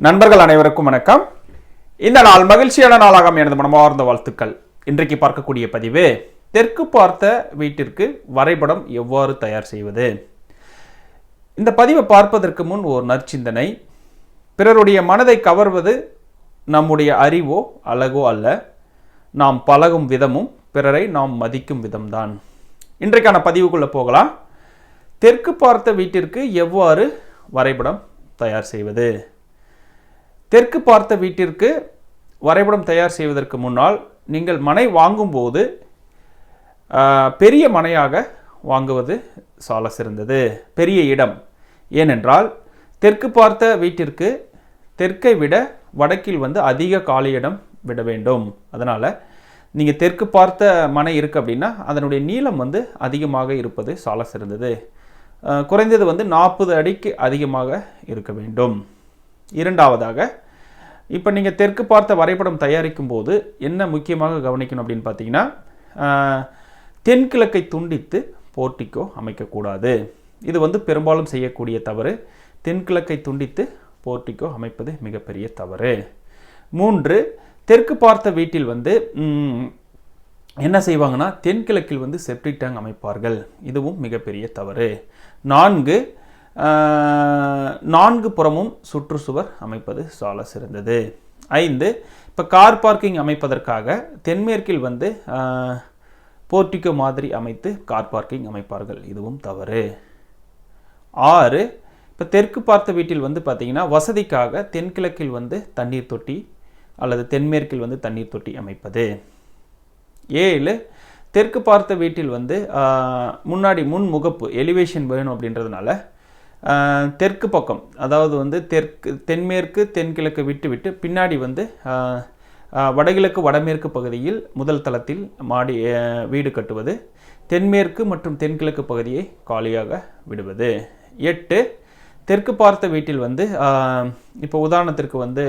நண்பர்கள் அனைவருக்கும் வணக்கம். இந்த நாள் மகிழ்ச்சியான நாளாக எனது மனமார்ந்த வாழ்த்துக்கள். இன்றைக்கு பார்க்கக்கூடிய பதிவு தெற்கு பார்த்த வீட்டிற்கு வரைபடம் எவ்வாறு தயார் செய்வது? இந்த பதிவை பார்ப்பதற்கு முன் ஒரு நற்சிந்தனை. பிறருடைய மனதை கவர்வது நம்முடைய அறிவோ அழகோ அல்ல. நாம் பழகும் விதமும் பிறரை நாம் மதிக்கும் விதம்தான். இன்றைக்கான பதிவுக்குள்ளே போகலாம். தெற்கு பார்த்த வீட்டிற்கு எவ்வாறு வரைபடம் தயார் செய்வது? தெற்கு பார்த்த வீட்டிற்கு வரைபடம் தயார் செய்வதற்கு முன்னால் நீங்கள் மனை வாங்கும்போது பெரிய மனையாக வாங்குவது சால சிறந்தது பெரிய இடம். ஏனென்றால் தெற்கு பார்த்த வீட்டிற்கு தெற்கை விட வடக்கில் வந்து அதிக காலியிடம் விட வேண்டும். அதனால் நீங்கள் தெற்கு பார்த்த மனை இருக்குது அப்படின்னா அதனுடைய நீளம் வந்து அதிகமாக இருப்பது சால சிறந்தது. குறைந்தது வந்து நாற்பது அடிக்கு அதிகமாக இருக்க வேண்டும். இரண்டாவதாக இப்போ நீங்கள் தெற்கு பார்த்த வரைபடம் தயாரிக்கும் போது என்ன முக்கியமாக கவனிக்கணும் அப்படின்னு பார்த்தீங்கன்னா தென்கிழக்கை துண்டித்து போர்ட்டிக்கோ அமைக்கக்கூடாது. இது வந்து பெரும்பாலும் செய்யக்கூடிய தவறு. தென்கிழக்கை துண்டித்து போர்ட்டிக்கோ அமைப்பது மிகப்பெரிய தவறு. மூன்று தெற்கு பார்த்த வீட்டில் வந்து என்ன செய்வாங்கன்னா தென்கிழக்கில் வந்து செப்டிக் டேங்க் அமைப்பார்கள். இதுவும் மிகப்பெரிய தவறு. நான்கு நான்கு புறமும் சுற்றுச்சுவர் அமைப்பது சால சிறந்தது. ஐந்து இப்போ கார் பார்க்கிங் அமைப்பதற்காக தென்மேற்கில் வந்து போர்டிகோ போர்ட்டிகோ மாதிரி அமைத்து கார் பார்க்கிங் அமைப்பார்கள். இதுவும் தவறு. ஆறு இப்போ தெற்கு பார்த்த வீட்டில் வந்து பார்த்தீங்கன்னா வசதிக்காக தென்கிழக்கில் வந்து தண்ணீர் தொட்டி அல்லது தென்மேற்கில் வந்து தண்ணீர் தொட்டி அமைப்பது. ஏழு தெற்கு பார்த்த வீட்டில் வந்து முன்னாடி முன் முகப்பு எலிவேஷன் வேணும் அப்படின்றதுனால தெற்கு பக்கம் அதாவது வந்து தெற்கு தென்மேற்கு தென்கிழக்கு விட்டு விட்டு பின்னாடி வந்து வடகிழக்கு வடமேற்கு பகுதியில் முதல் தளத்தில் மாடி வீடு கட்டுவது தென்மேற்கு மற்றும் தென்கிழக்கு பகுதியை காலியாக விடுவது. எட்டு தெற்கு பார்த்த வீட்டில் வந்து இப்போ உதாரணத்திற்கு வந்து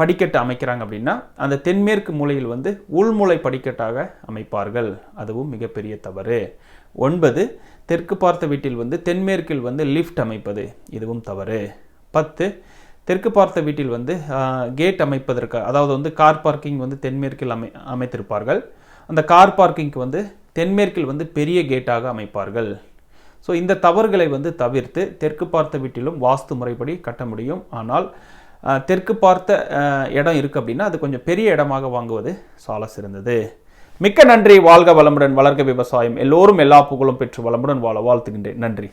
படிக்கட்டு அமைக்கிறாங்க அப்படின்னா அந்த தென்மேற்கு மூலையில் வந்து உள்முளை படிக்கட்டாக அமைப்பார்கள். அதுவும் மிகப்பெரிய தவறு. ஒன்பது தெற்கு பார்த்த வீட்டில் வந்து தென்மேற்கில் வந்து லிஃப்ட் அமைப்பது. இதுவும் தவறு. பத்து தெற்கு பார்த்த வீட்டில் வந்து கேட் அமைப்பதற்கு அதாவது வந்து கார் பார்க்கிங் வந்து தென்மேற்கில் அமை அமைத்திருப்பார்கள். அந்த கார் பார்க்கிங்க்கு வந்து தென்மேற்கில் வந்து பெரிய கேட்டாக அமைப்பார்கள். ஸோ இந்த தவறுகளை வந்து தவிர்த்து தெற்கு பார்த்த வீட்டிலும் வாஸ்து முறைப்படி கட்ட முடியும். ஆனால் தெற்கு பார்த்த இடம் இருக்குது அப்படின்னா அது கொஞ்சம் பெரிய இடமாக வாங்குவது சால சிறந்தது. மிக்க நன்றி வாழ்க வளமுடன் வளர்க்க விவசாயம். எல்லோரும் எல்லா புகழும் பெற்று வளமுடன் வாழ வாழ்த்துகின்றேன். நன்றி.